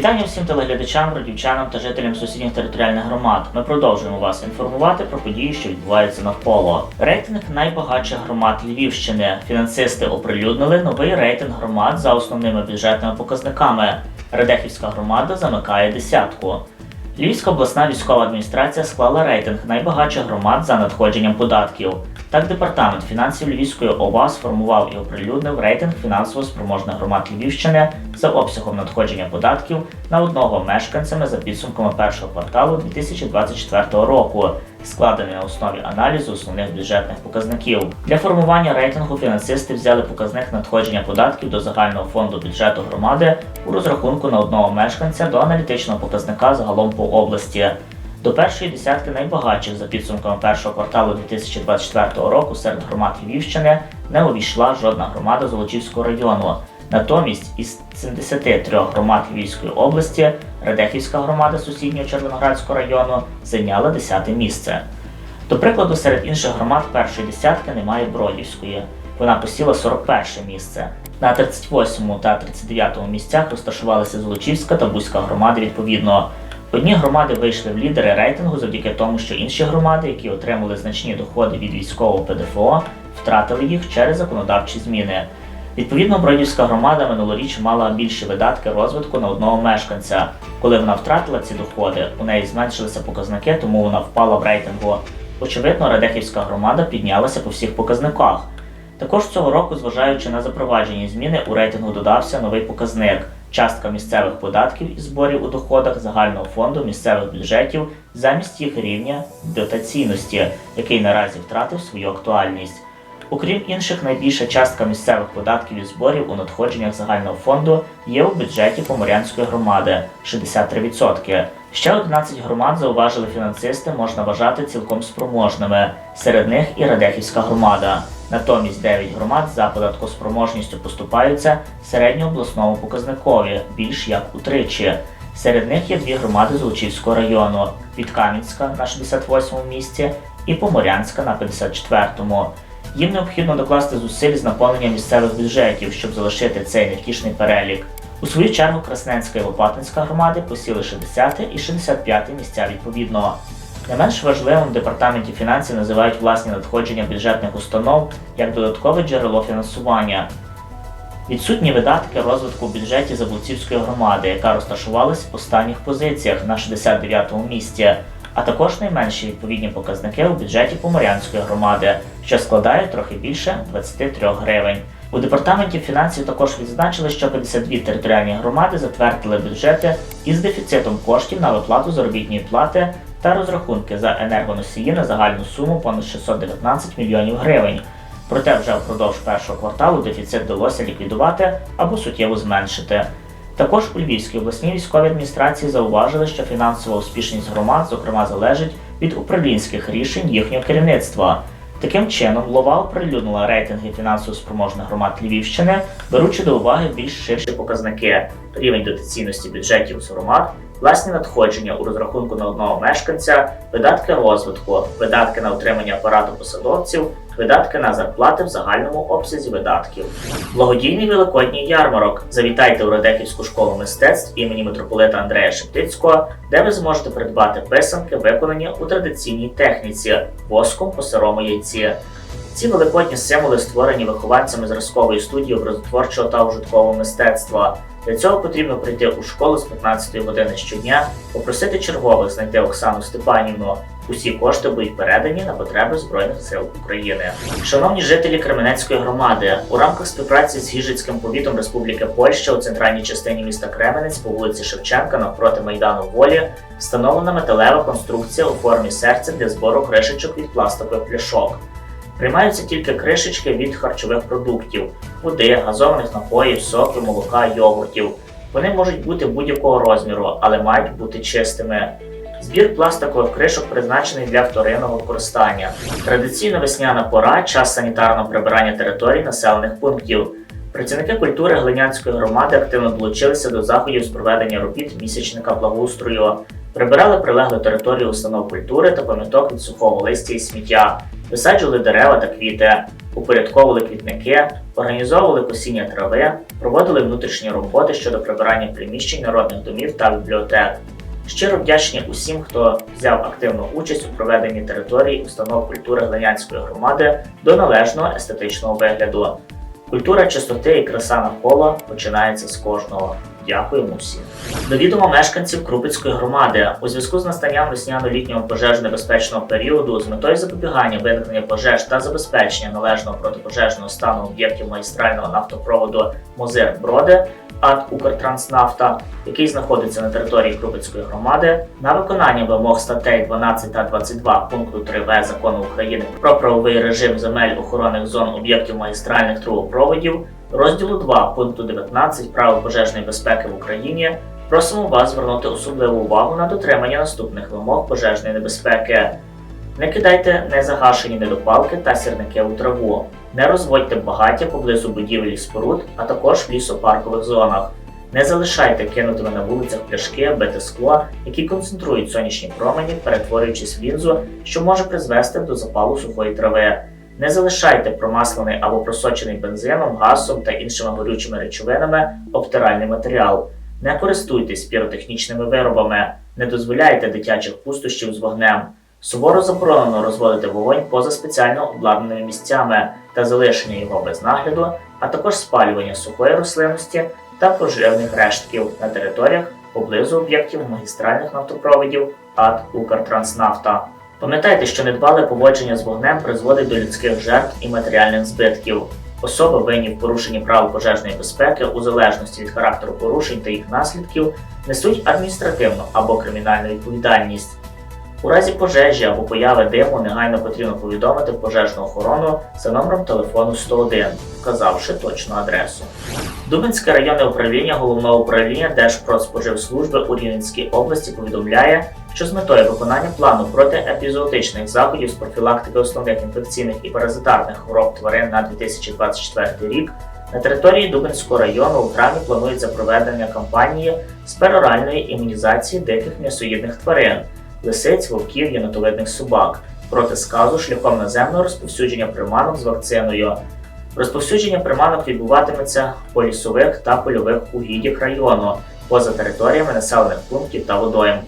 Вітання всім телеглядачам, родівчанам та жителям сусідніх територіальних громад. Ми продовжуємо вас інформувати про події, що відбуваються навколо. Рейтинг найбагатших громад Львівщини. Фінансисти оприлюднили новий рейтинг громад за основними бюджетними показниками. Радехівська громада замикає десятку. Львівська обласна військова адміністрація склала рейтинг найбагатших громад за надходженням податків. Так, департамент фінансів Львівської ОВА сформував і оприлюднив рейтинг фінансово спроможних громад Львівщини за обсягом надходження податків на одного мешканцями за підсумками першого кварталу 2024 року, складений на основі аналізу основних бюджетних показників. Для формування рейтингу фінансисти взяли показник надходження податків до загального фонду бюджету громади у розрахунку на одного мешканця до аналітичного показника загалом по області. До першої десятки найбагатших за підсумками першого кварталу 2024 року серед громад Львівщини не увійшла жодна громада Золочівського району. Натомість із 73 громад Львівської області Радехівська громада сусіднього Червоноградського району зайняла 10 місце. До прикладу, серед інших громад першої десятки немає Бродівської. Вона посіла 41 місце. На 38 та 39 місцях розташувалися Золочівська та Бузька громади відповідно. Одні громади вийшли в лідери рейтингу завдяки тому, що інші громади, які отримали значні доходи від військового ПДФО, втратили їх через законодавчі зміни. Відповідно, Бродівська громада минулоріч мала більші видатки розвитку на одного мешканця. Коли вона втратила ці доходи, у неї зменшилися показники, тому вона впала в рейтингу. Очевидно, Радехівська громада піднялася по всіх показниках. Також цього року, зважаючи на запроваджені зміни, у рейтингу додався новий показник частка місцевих податків і зборів у доходах загального фонду місцевих бюджетів замість їх рівня дотаційності, який наразі втратив свою актуальність. Окрім інших, найбільша частка місцевих податків і зборів у надходженнях загального фонду є у бюджеті Поморянської громади 63%. Ще 11 громад зауважили фінансисти, можна вважати цілком спроможними. Серед них і Радехівська громада. Натомість 9 громад за податкоспроможністю поступаються середньообласному показникові більш як утричі. Серед них є дві громади Золочівського району: Підкам'янська на 68-му місці і Поморянська на 54-му. Їм необхідно докласти зусиль з наповнення місцевих бюджетів, щоб залишити цей невтішний перелік. У свою чергу Красненська і Лопатинська громади посіли 60 і 65 місця відповідно. Не менш важливим в департаменті фінансів називають власні надходження бюджетних установ як додаткове джерело фінансування. Відсутні видатки розвитку в бюджеті Заблуцівської громади, яка розташувалась в останніх позиціях на 69-му місці, а також найменші відповідні показники у бюджеті Поморянської громади, що складає трохи більше 23 гривень. У департаменті фінансів також відзначили, що 52 територіальні громади затвердили бюджети із дефіцитом коштів на виплату заробітної плати та розрахунки за енергоносії на загальну суму понад 619 мільйонів гривень. Проте вже впродовж першого кварталу дефіцит вдалося ліквідувати або суттєво зменшити. Також у Львівській обласній військовій адміністрації зауважили, що фінансова успішність громад, зокрема, залежить від управлінських рішень їхнього керівництва. Таким чином, Лова оприлюднила рейтинги фінансово спроможних громад Львівщини, беручи до уваги більш ширші показники: рівень дотаційності бюджетів з громад, власні надходження у розрахунку на одного мешканця, видатки розвитку, видатки на утримання апарату посадовців, видатки на зарплати в загальному обсязі видатків. Благодійний великодній ярмарок. Завітайте у Радехівську школу мистецтв імені митрополита Андрея Шептицького, де ви зможете придбати писанки, виконані у традиційній техніці воском по сирому яйці. Ці великодні символи створені вихованцями зразкової студії образотворчого та ужиткового мистецтва. Для цього потрібно прийти у школу з 15 години щодня, попросити чергових знайти Оксану Степанівну. Усі кошти будуть передані на потреби Збройних сил України. Шановні жителі Кременецької громади, у рамках співпраці з Гіжицьким повітом Республіки Польща у центральній частині міста Кременець по вулиці Шевченка навпроти Майдану Волі встановлена металева конструкція у формі серця для збору кришечок від пластикових пляшок. Приймаються тільки кришечки від харчових продуктів, води, газованих напоїв, соків, молока, йогуртів. Вони можуть бути будь-якого розміру, але мають бути чистими. Збір пластикових кришок призначений для вторинного використання. Традиційна весняна пора час санітарного прибирання територій населених пунктів. Працівники культури Глинянської громади активно долучилися до заходів з проведення робіт місячника благоустрою. Прибирали прилеглу територію установ культури та пам'яток від сухого листя і сміття, висаджували дерева та квіти, упорядковували квітники, організовували косіння трави, проводили внутрішні роботи щодо прибирання приміщень народних домів та бібліотек. Щиро вдячні усім, хто взяв активну участь у проведенні території установ культури Глинянської громади до належного естетичного вигляду. Культура чистоти і краса навколо починається з кожного. Дякуємо всім. До відома мешканців Крупицької громади у зв'язку з настанням весняно-літнього пожежно-небезпечного періоду з метою запобігання виникнення пожеж та забезпечення належного протипожежного стану об'єктів магістрального нафтопроводу Мозир Броди АТ Укртранснафта, який знаходиться на території Крупицької громади, на виконання вимог статей 12 та 22 пункту 3в закону України про правовий режим земель охоронних зон об'єктів магістральних трубопроводів, розділу 2 пункту 19 правил пожежної безпеки в Україні. Просимо вас звернути особливу увагу на дотримання наступних вимог пожежної небезпеки. Не кидайте незагашені недопалки та сірники у траву. Не розводьте багаття поблизу будівель і споруд, а також в лісопаркових зонах. Не залишайте кинутими на вулицях пляшки, бите скло, які концентрують сонячні промені, перетворюючись в лінзу, що може призвести до запалу сухої трави. Не залишайте промаслений або просочений бензином, газом та іншими горючими речовинами обтиральний матеріал. Не користуйтесь піротехнічними виробами, не дозволяйте дитячих пустощів з вогнем. Суворо заборонено розводити вогонь поза спеціально обладнаними місцями та залишення його без нагляду, а також спалювання сухої рослинності та поживних рештків на територіях поблизу об'єктів магістральних нафтопроводів АТ Укртранснафта. Пам'ятайте, що недбале поводження з вогнем призводить до людських жертв і матеріальних збитків. Особи винні в порушенні правил пожежної безпеки у залежності від характеру порушень та їх наслідків несуть адміністративну або кримінальну відповідальність. У разі пожежі або появи диму негайно потрібно повідомити пожежну охорону за номером телефону 101, вказавши точну адресу. Дубинське районне управління головного управління Держпродспоживслужби у Рівненській області повідомляє, що з метою виконання плану протиепізоотичних заходів з профілактики основних інфекційних і паразитарних хвороб тварин на 2024 рік на території Дубинського району у травні планується проведення кампанії з пероральної імунізації диких м'ясоїдних тварин лисиць, вовків, єнотовидних собак проти сказу шляхом наземного розповсюдження приманок з вакциною. Розповсюдження приманок відбуватиметься по лісових та польових угіддях району поза територіями населених пунктів та водойм.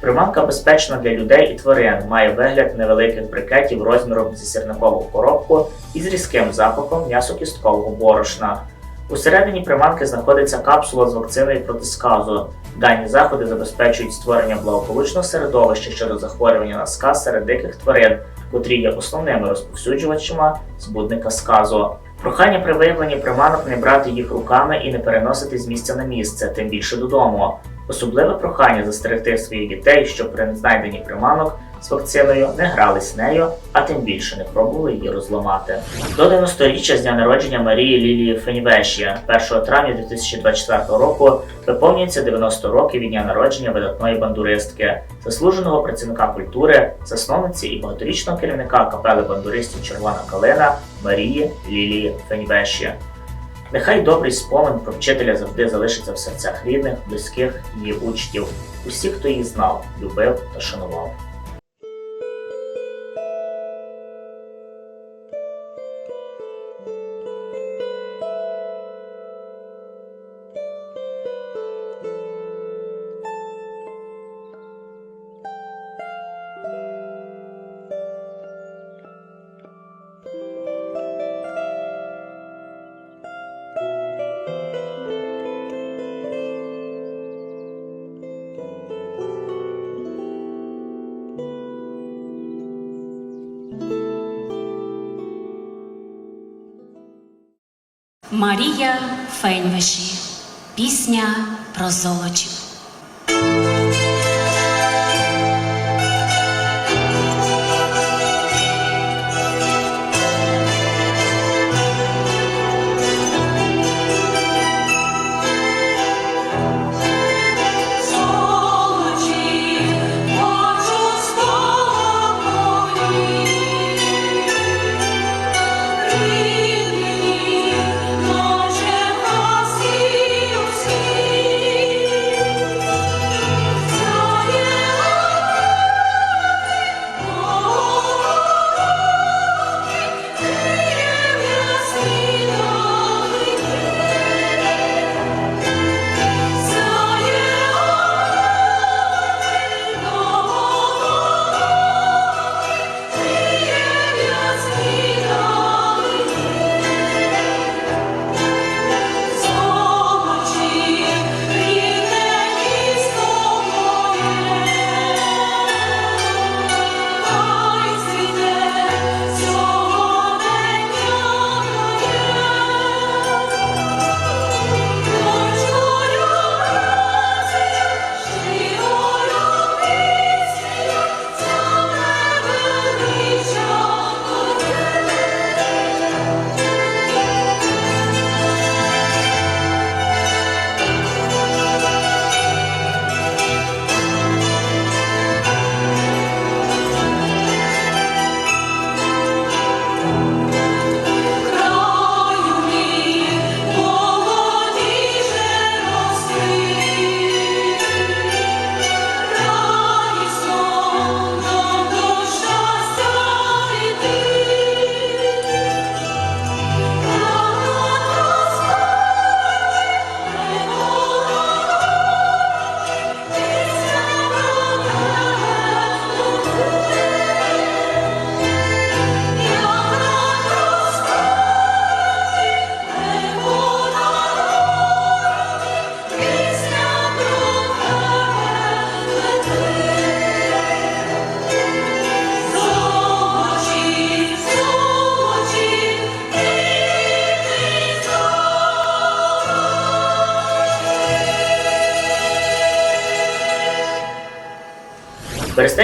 Приманка безпечна для людей і тварин, має вигляд невеликих брикетів розміром зі сірникову коробку із різким запахом м'ясокісткового борошна. Усередині приманки знаходиться капсула з вакциною проти сказу. Дані заходи забезпечують створення благополучного середовища щодо захворювання на сказ серед диких тварин, котрі є основними розповсюджувачами збудника сказу. Прохання при виявленні приманок не брати їх руками і не переносити з місця на місце, тим більше додому. Особливе прохання застерегти своїх дітей, щоб при знайденні приманок з вакциною не грались нею, а тим більше не пробували її розламати. До 90-річчя з дня народження Марії Лілії Фенівеші 1 травня 2024 року виповнюється 90 років від дня народження видатної бандуристки, заслуженого працівника культури, засновниці і багаторічного керівника капели бандуристів Червона калина Марії Лілії Фенівеші. Нехай добрий спомин про вчителя завжди залишиться в серцях рідних, близьких її учнів, усіх, хто її знав, любив та шанував. Марія Фейнвеші. Пісня про золочів.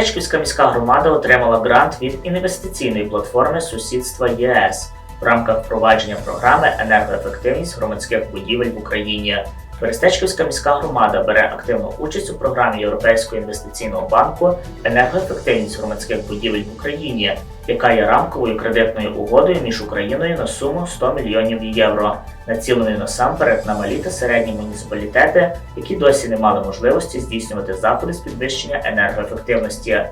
Берестечківська міська громада отримала грант від інвестиційної платформи Сусідства ЄС в рамках впровадження програми енергоефективність громадських будівель в Україні. Берестечківська міська громада бере активну участь у програмі Європейського інвестиційного банку енергоефективність громадських будівель в Україні, яка є рамковою кредитною угодою між Україною на суму 100 мільйонів євро, націленою насамперед на малі та середні муніципалітети, які досі не мали можливості здійснювати заходи з підвищення енергоефективності.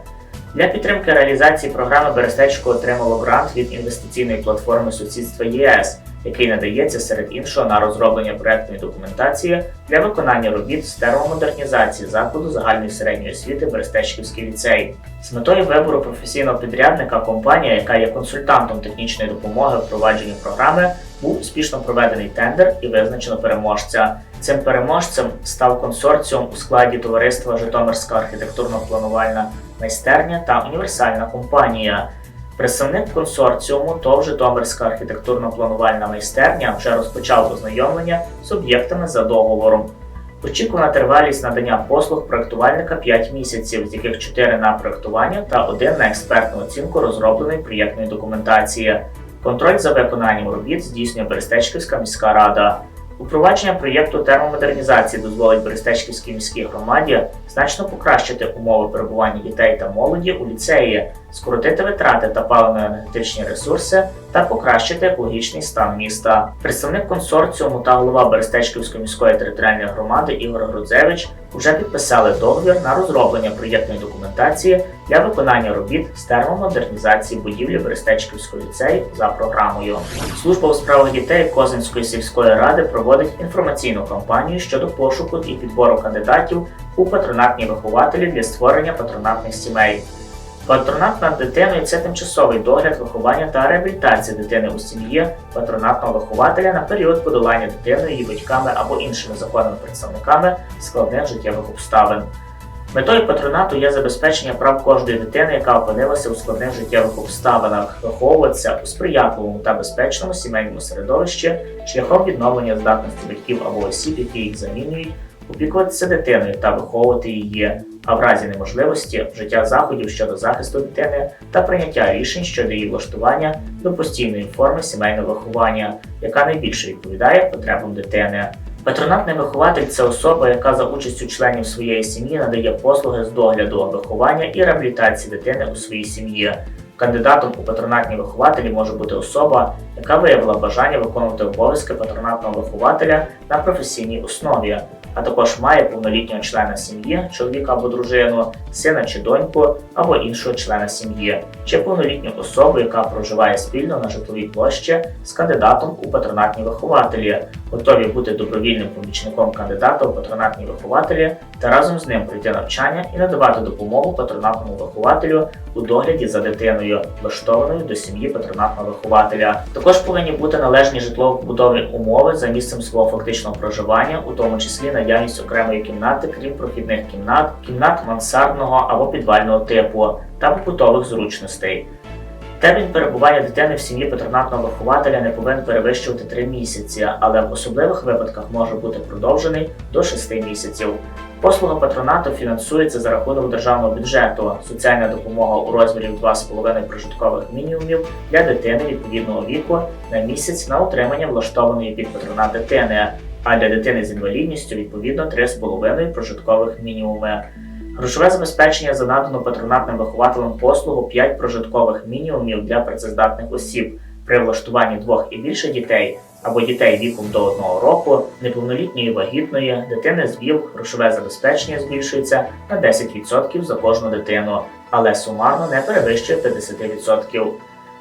Для підтримки реалізації програми Берестечко отримало грант від інвестиційної платформи сусідства ЄС, який надається серед іншого на розроблення проектної документації для виконання робіт з термомодернізації закладу загальної середньої освіти Берестечківський ліцей. З метою вибору професійного підрядника компанія, яка є консультантом технічної допомоги впровадженні програми, був успішно проведений тендер і визначено переможця. Цим переможцем став консорціум у складі товариства Житомирська архітектурно-планувальна майстерня та універсальна компанія. Представник консорціуму ТОВ Житомирська архітектурно-планувальна майстерня вже розпочав ознайомлення з об'єктами за договором. Очікувана тривалість надання послуг проектувальника 5 місяців, з яких 4 на проектування та 1 на експертну оцінку розробленої проєктної документації. Контроль за виконанням робіт здійснює Берестечківська міська рада. Упровадження проєкту термомодернізації дозволить Берестечківській міській громаді значно покращити умови перебування дітей та молоді у ліцеї, скоротити витрати та паливно-енергетичні ресурси та покращити екологічний стан міста. Представник консорціуму та голова Берестечківської міської територіальної громади Ігор Грудзевич вже підписали договір на розроблення проєктної документації для виконання робіт з термомодернізації будівлі Берестечківського ліцею за програмою. Служба у справах дітей Козинської сільської ради проводить інформаційну кампанію щодо пошуку і підбору кандидатів у патронатні вихователі для створення патронатних сімей. Патронат над дитиною це тимчасовий догляд, виховання та реабілітація дитини у сім'ї патронатного вихователя на період подолання дитиною, її батьками або іншими законними представниками складних життєвих обставин. Метою патронату є забезпечення прав кожної дитини, яка опинилася у складних життєвих обставинах, виховуватися у сприятливому та безпечному сімейному середовищі шляхом відновлення здатності батьків або осіб, які їх замінюють, опікуватися дитиною та виховувати її, а в разі неможливості вжиття заходів щодо захисту дитини та прийняття рішень щодо її влаштування до постійної форми сімейного виховання, яка найбільше відповідає потребам дитини. Патронатний вихователь це особа, яка за участю членів своєї сім'ї надає послуги з догляду, виховання і реабілітації дитини у своїй сім'ї. Кандидатом у патронатні вихователі може бути особа, яка виявила бажання виконувати обов'язки патронатного вихователя на професійній основі, а також має повнолітнього члена сім'ї, чоловіка або дружину, сина чи доньку або іншого члена сім'ї, чи повнолітню особу, яка проживає спільно на житловій площі з кандидатом у патронатні вихователі, готові бути добровільним помічником кандидата у патронатні вихователі та разом з ним пройти навчання і надавати допомогу патронатному вихователю у догляді за дитиною, влаштованою до сім'ї патронатного вихователя. Також повинні бути належні житлово-побудові умови за місцем свого фактичного проживання, у тому числі наявність окремої кімнати, крім прохідних кімнат, кімнат мансардного або підвального типу та побутових зручностей. Термін перебування дитини в сім'ї патронатного вихователя не повинен перевищувати 3 місяці, але в особливих випадках може бути продовжений до 6 місяців. Послуга патронату фінансується за рахунок державного бюджету. Соціальна допомога у розмірі 2,5 прожиткових мінімумів для дитини відповідного віку на місяць на утримання влаштованої під патронат дитини, а для дитини з інвалідністю відповідно 3,5 прожиткових мінімуми. Грошове забезпечення за надану патронатним вихователем послугу 5 прожиткових мінімумів для працездатних осіб при влаштуванні двох і більше дітей або дітей віком до одного року, неповнолітньої вагітної, дитини з ВІЛ, грошове забезпечення збільшується на 10% за кожну дитину, але сумарно не перевищує 50%.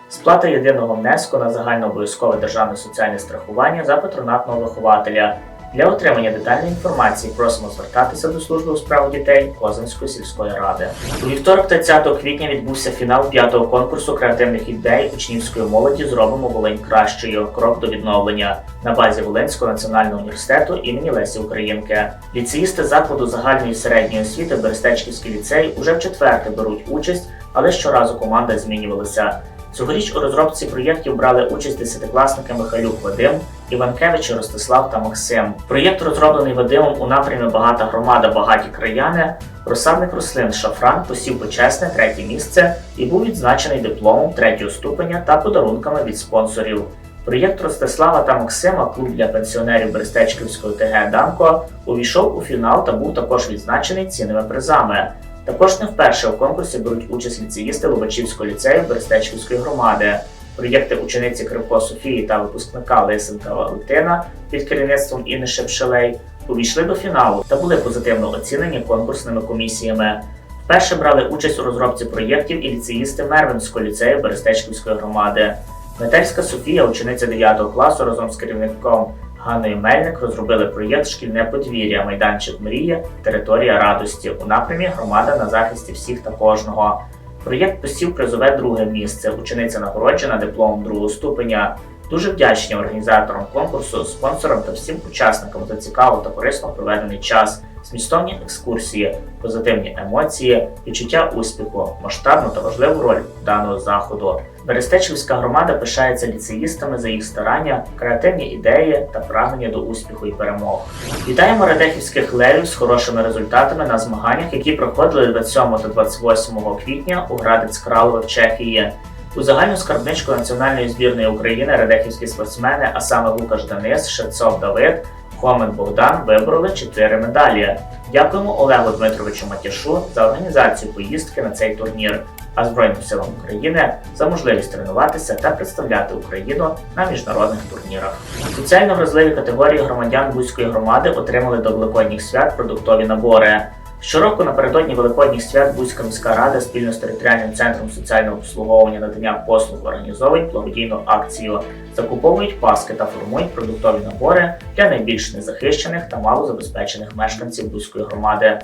Сплата єдиного внеску на загальнообов'язкове державне соціальне страхування за патронатного вихователя. Для отримання детальної інформації просимо звертатися до служби у справах дітей Козинської сільської ради. У вівторок 30 квітня відбувся фінал п'ятого конкурсу креативних ідей учнівської молоді Зробимо Волинь кращою. Крок до відновлення на базі Волинського національного університету імені Лесі Українки. Ліцеїсти закладу загальної середньої освіти Берестечківський ліцей уже в четверте беруть участь, але щоразу команда змінювалася. Цьогоріч у розробці проєктів брали участь десятикласники Михайлюк Вадим, Іванкевичі Ростислав та Максим. Проєкт розроблений Вадимом у напрямі Багата громада, багаті краяни. Розсадник рослин Шафран посів почесне третє місце і був відзначений дипломом третього ступеня та подарунками від спонсорів. Проєкт Ростислава та Максима, клуб для пенсіонерів Берестечківського ТГ Дамко, увійшов у фінал та був також відзначений цінними призами. Також не вперше у конкурсі беруть участь ліцеїсти Лобачівського ліцею Берестечківської громади. Проєкти учениці Кривко Софії та випускника Лисенка Валентина під керівництвом Інни Шепшелей увійшли до фіналу та були позитивно оцінені конкурсними комісіями. Вперше брали участь у розробці проєктів і ліцеїсти Мервинського ліцею Берестечківської громади. Метельська Софія, учениця 9 класу, разом з керівником Ганною Мельник розробили проєкт Шкільне подвір'я, майданчик мрії, територія радості у напрямі Громада на захисті всіх та кожного. Проєкт посів призове друге місце. Учениця нагороджена дипломом другого ступеня. Дуже вдячні організаторам конкурсу, спонсорам та всім учасникам за цікаво та корисно проведений час, змістовні екскурсії, позитивні емоції, відчуття успіху, масштабну та важливу роль даного заходу. Берестечівська громада пишається ліцеїстами за їх старання, креативні ідеї та прагнення до успіху і перемог. Вітаємо радехівських левів з хорошими результатами на змаганнях, які проходили 27 та 28 квітня у Градець Кралове в Чехії. У загальну скарбничку національної збірної України радехівські спортсмени, а саме Лукаш Денис, Шевцов Давид, Хомен Богдан вибороли 4 медалі. Дякуємо Олегу Дмитровичу Матяшу за організацію поїздки на цей турнір, а Збройним силам України за можливість тренуватися та представляти Україну на міжнародних турнірах. Соціально вразливі категорії громадян Бузької громади отримали до Великодніх свят продуктові набори. Щороку напередодні Великодніх свят Бузька міська рада спільно з територіальним центром соціального обслуговування надання послуг організовують благодійну акцію, закуповують паски та формують продуктові набори для найбільш незахищених та малозабезпечених мешканців Бузької громади.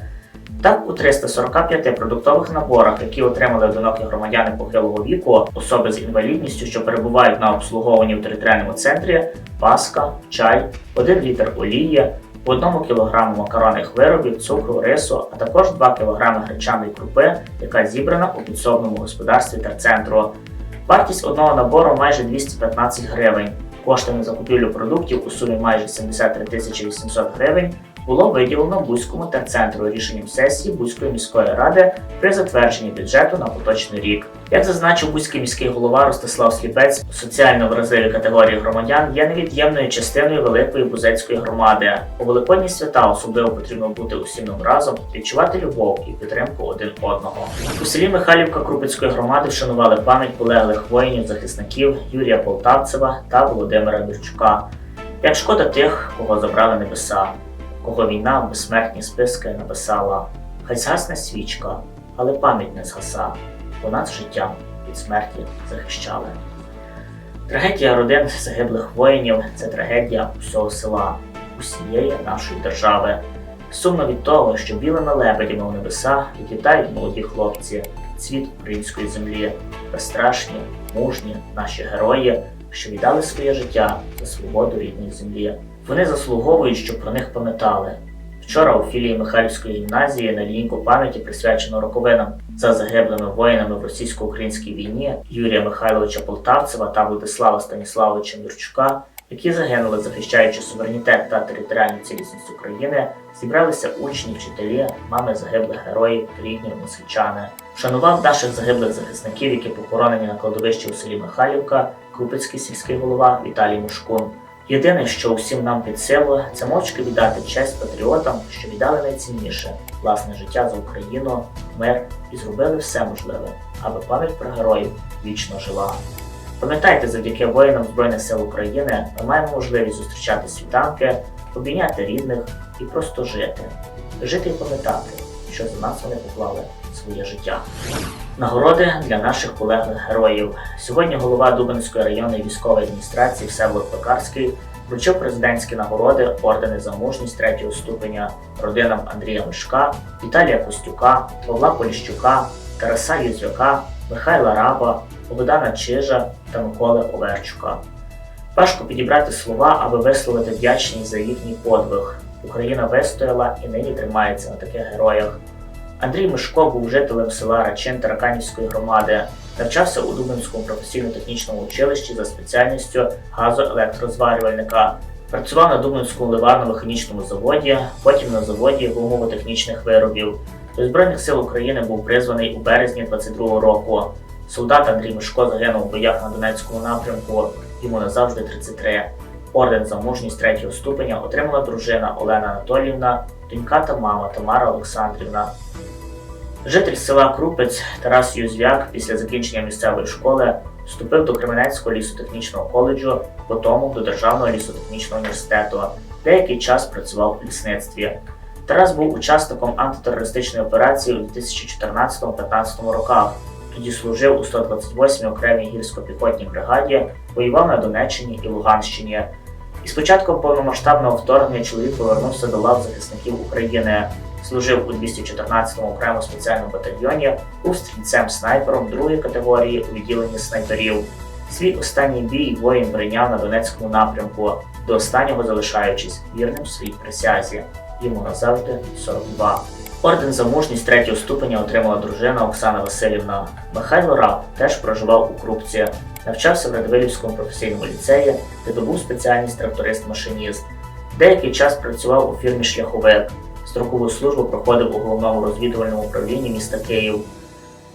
Так, у 345 продуктових наборах, які отримали одинокі громадяни похилого віку, особи з інвалідністю, що перебувають на обслуговуванні в територіальному центрі, паска, чай, 1 літр олії, по 1 кг макаронних виробів, цукру, рису, а також 2 кг гречаної крупи, яка зібрана у підсобному господарстві терцентру. Вартість одного набору майже 215 гривень. Кошти на закупівлю продуктів у сумі майже 73 тисячі 800 гривень було виділено Бузькому терцентру рішенням сесії Бузької міської ради при затвердженні бюджету на поточний рік. Як зазначив Бузький міський голова Ростислав Сліпець, соціально вразливі категорії громадян є невід'ємною частиною великої бузецької громади. У великодні свята особливо потрібно бути усім разом, відчувати любов і підтримку один одного. У селі Михайлівка Крупицької громади вшанували пам'ять полеглих воїнів, захисників Юрія Полтавцева та Володимира Дурчука. Як шкода тих, кого забрали небеса, кого війна в безсмертні списки написала. Хай згасне свічка, але пам'ять не згаса, бо нас життям від смерті захищали. Трагедія родин загиблих воїнів це трагедія усього села, усієї нашої держави. Сумно від того, що білими лебедями у небеса відлітають молоді хлопці, цвіт української землі, безстрашні, мужні наші герої, що віддали своє життя за свободу рідної землі. Вони заслуговують, щоб про них пам'ятали. Вчора у філії Михайлівської гімназії на лінійку пам'яті присвячено роковинам за загиблими воїнами в російсько-українській війні Юрія Михайловича Полтавцева та Владислава Станіславовича Юрчука, які загинули, захищаючи суверенітет та територіальну цілісність України, зібралися учні, вчителі, мами загиблих героїв, рідні односельчани. Вшанував наших загиблих захисників, які похоронені на кладовищі у селі Михайлівка, Крупицький сільський голова Віталій Мушкун. Єдине, що усім нам під силу, це мовчки віддати честь патріотам, що віддали найцінніше власне життя за Україну, мир і зробили все можливе, аби пам'ять про героїв вічно жила. Пам'ятайте, завдяки воїнам Збройних сил України ми маємо можливість зустрічати світанки, обійняти рідних і просто жити. Жити і пам'ятати, що за нас вони поклали своє життя. Нагороди для наших полеглих героїв. Сьогодні голова Дубинської районної військової адміністрації Всеволод Пекарський вручив президентські нагороди ордени за мужність третього ступеня родинам Андрія Мишка, Віталія Костюка, Павла Поліщука, Тараса Юзвяка, Михайла Раба, Богдана Чижа та Миколи Оверчука. Важко підібрати слова, аби висловити вдячність за їхній подвиг. Україна вистояла і нині тримається на таких героях. Андрій Мишко був жителем села Рачин Тараканівської громади. Навчався у Дубинському професійно-технічному училищі за спеціальністю газоелектрозварювальника. Працював на Дубинському ливарно-механічному заводі, потім на заводі гумово-технічних виробів. До Збройних сил України був призваний у березні 22-го року. Солдат Андрій Мишко загинув у боях на Донецькому напрямку. Йому назавжди 33. Орден за мужність третього ступеня отримала дружина Олена Анатоліївна, донька та мама Тамара Олександрівна. Житель села Крупець Тарас Юзвяк після закінчення місцевої школи вступив до Кременецького лісотехнічного коледжу, потім до Державного лісотехнічного університету. Деякий час працював у лісництві. Тарас був учасником антитерористичної операції у 2014-15 роках. Тоді служив у 128-й окремій гірсько-піхотній бригаді, воював на Донеччині і Луганщині. І з початком повномасштабного вторгнення чоловік повернувся до лав захисників України. Служив у 214-му окремо спеціальному батальйоні, був стрільцем-снайпером другої категорії у відділенні снайперів. Свій останній бій воїн прийняв на Донецькому напрямку, до останнього залишаючись вірним своїй присязі. Йому назавжди 42. Орден за мужність третього ступеня отримала дружина Оксана Васильівна. Михайло Раб теж проживав у Крупці, навчався в Радивилівському професійному ліцеї, де добув спеціальність тракторист-машиніст. Деякий час працював у фірмі Шляховик. Строкову службу проходив у головному розвідувальному управлінні міста Київ.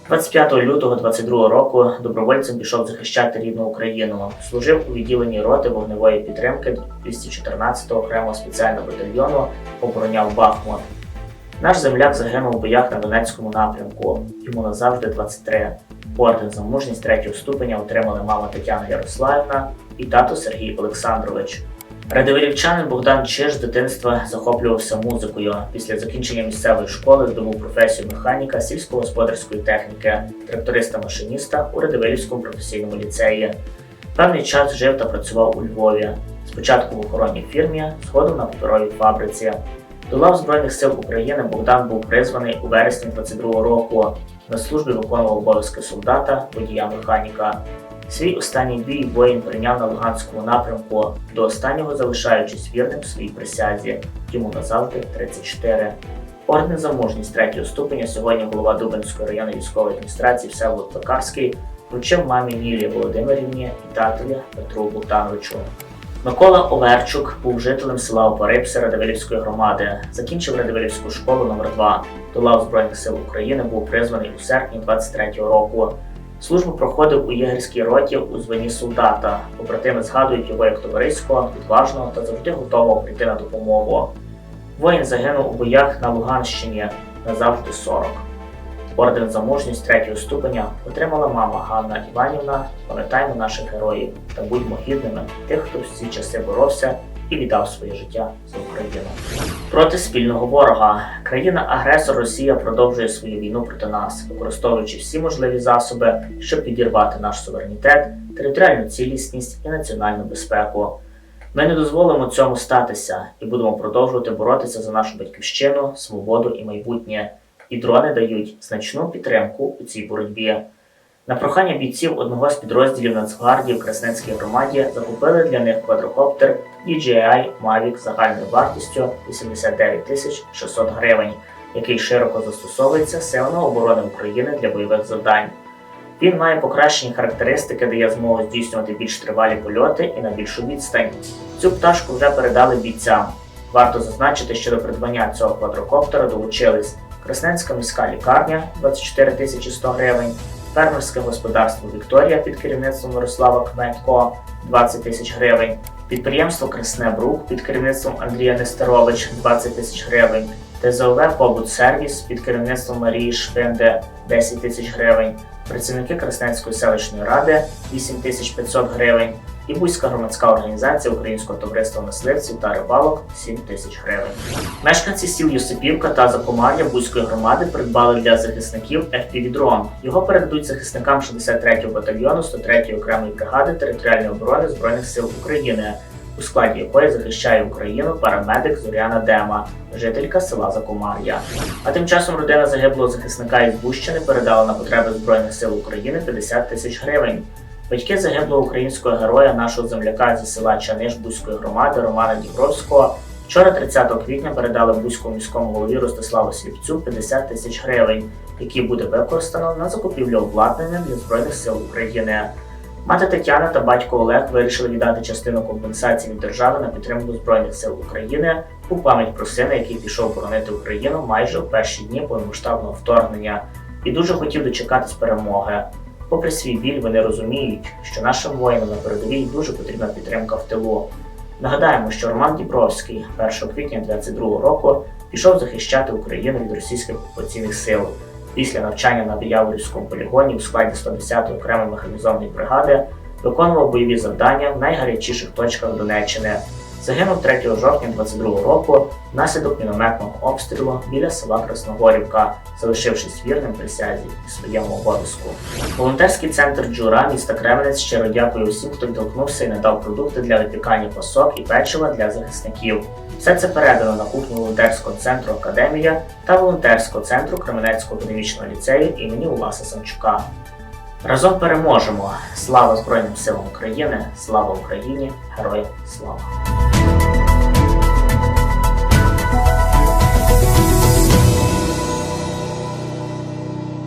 25 лютого 22 року добровольцем пішов захищати рідну Україну. Служив у відділенні роти вогневої підтримки 214-го окремого спеціального батальйону, обороняв Бахмут. Наш земляк загинув у боях на Донецькому напрямку. Йому назавжди 23. Орден за мужність третього ступеня отримали мама Тетяна Ярославівна і тато Сергій Олександрович. Радивилівчанин Богдан Чиж з дитинства захоплювався музикою. Після закінчення місцевої школи здобув професію механіка сільськогосподарської техніки, тракториста-машиніста у Радивилівському професійному ліцеї. Певний час жив та працював у Львові. Спочатку в охоронній фірмі, згодом на паперовій фабриці. До лав Збройних сил України Богдан був призваний у вересні 22 року. На службі виконував обов'язки солдата, водія механіка. Свій останній бій воїн прийняв на Луганському напрямку, до останнього залишаючись вірним своїй присязі. Йому назавжди 34. Орден за мужність третього ступеня сьогодні голова Дубинської районної військової адміністрації Всеволод Пекарський вручив мамі Нілі Володимирівні і татові Петру Богдановичу. Микола Оверчук був жителем села Опарипси Радивилівської громади. Закінчив Радивилівську школу номер 2 До лав Збройних сил України був призваний у серпні 23-го року. Службу проходив у єгерській роті у званні солдата. Побратими згадують його як товариського, відважного та завжди готового прийти на допомогу. Воїн загинув у боях на Луганщині назавжди 40. Орден за мужність третього ступеня отримала мама Ганна Іванівна. Пам'ятаємо наших героїв та будьмо гідними тих, хто в ці часи боровся і віддав своє життя за Україну. Проти спільного ворога країна-агресор Росія продовжує свою війну проти нас, використовуючи всі можливі засоби, щоб підірвати наш суверенітет, територіальну цілісність і національну безпеку. Ми не дозволимо цьому статися і будемо продовжувати боротися за нашу батьківщину, свободу і майбутнє. І дрони дають значну підтримку у цій боротьбі. На прохання бійців одного з підрозділів Нацгвардії в Красненській громаді закупили для них квадрокоптер DJI Mavic загальною вартістю 89 600 гривень, який широко застосовується силами оборони України для бойових завдань. Він має покращені характеристики, дає змогу здійснювати більш тривалі польоти і на більшу відстань. Цю пташку вже передали бійцям. Варто зазначити, що до придбання цього квадрокоптера долучились Красненська міська лікарня 24 тисячі 100 гривень, фермерське господарство Вікторія під керівництвом Мирослава Кметко 20 тисяч гривень, підприємство Красне Брук під керівництвом Андрія Нестерович 20 тисяч гривень, ТЗОВ Побут Сервіс під керівництвом Марії Швинде 10 тисяч гривень, працівники Красненської селищної ради 8500 гривень і Бузька громадська організація Українського товариства мисливців та рибалок 7 тисяч гривень. Мешканці сіл Юсипівка та Закомар'я Бузької громади придбали для захисників FPV-дрон. Його передадуть захисникам 63-го батальйону 103-ї окремої бригади територіальної оборони Збройних сил України, у складі якої захищає Україну парамедик Зоряна Дема, жителька села Закомар'я. А тим часом родина загиблого захисника із Бущини передала на потреби Збройних сил України 50 тисяч гривень. Батьки загиблого українського героя, нашого земляка зі села Чаниш Бузької громади Романа Дібровського, вчора 30 квітня передали Бузькому міському голові Ростиславу Сліпцю 50 тисяч гривень, який буде використано на закупівлю обладнання для Збройних сил України. Мати Тетяна та батько Олег вирішили віддати частину компенсації від держави на підтримку Збройних сил України у пам'ять про сина, який пішов боронити Україну майже у перші дні повномасштабного вторгнення, і дуже хотів дочекатись перемоги. Попри свій біль, вони розуміють, що нашим воїнам на передовій дуже потрібна підтримка в тилу. Нагадаємо, що Роман Дібровський 1 квітня 2022 року пішов захищати Україну від російських окупаційних сил. Після навчання на Дияволівському полігоні у складі 110-ї окремої механізованої бригади виконував бойові завдання в найгарячіших точках Донеччини. Загинув 3 жовтня 2022 року внаслідок мінометного обстрілу біля села Красногорівка, залишившись вірним присязі і своєму обов'язку. Волонтерський центр Джура міста Кременець щиро дякує усім, хто відгукнувся і надав продукти для випікання пасок і печива для захисників. Все це передано на кухню волонтерського центру Академія та волонтерського центру Кременецького академічного ліцею імені Уласа Самчука. Разом переможемо! Слава Збройним силам України! Слава Україні! Героям слава!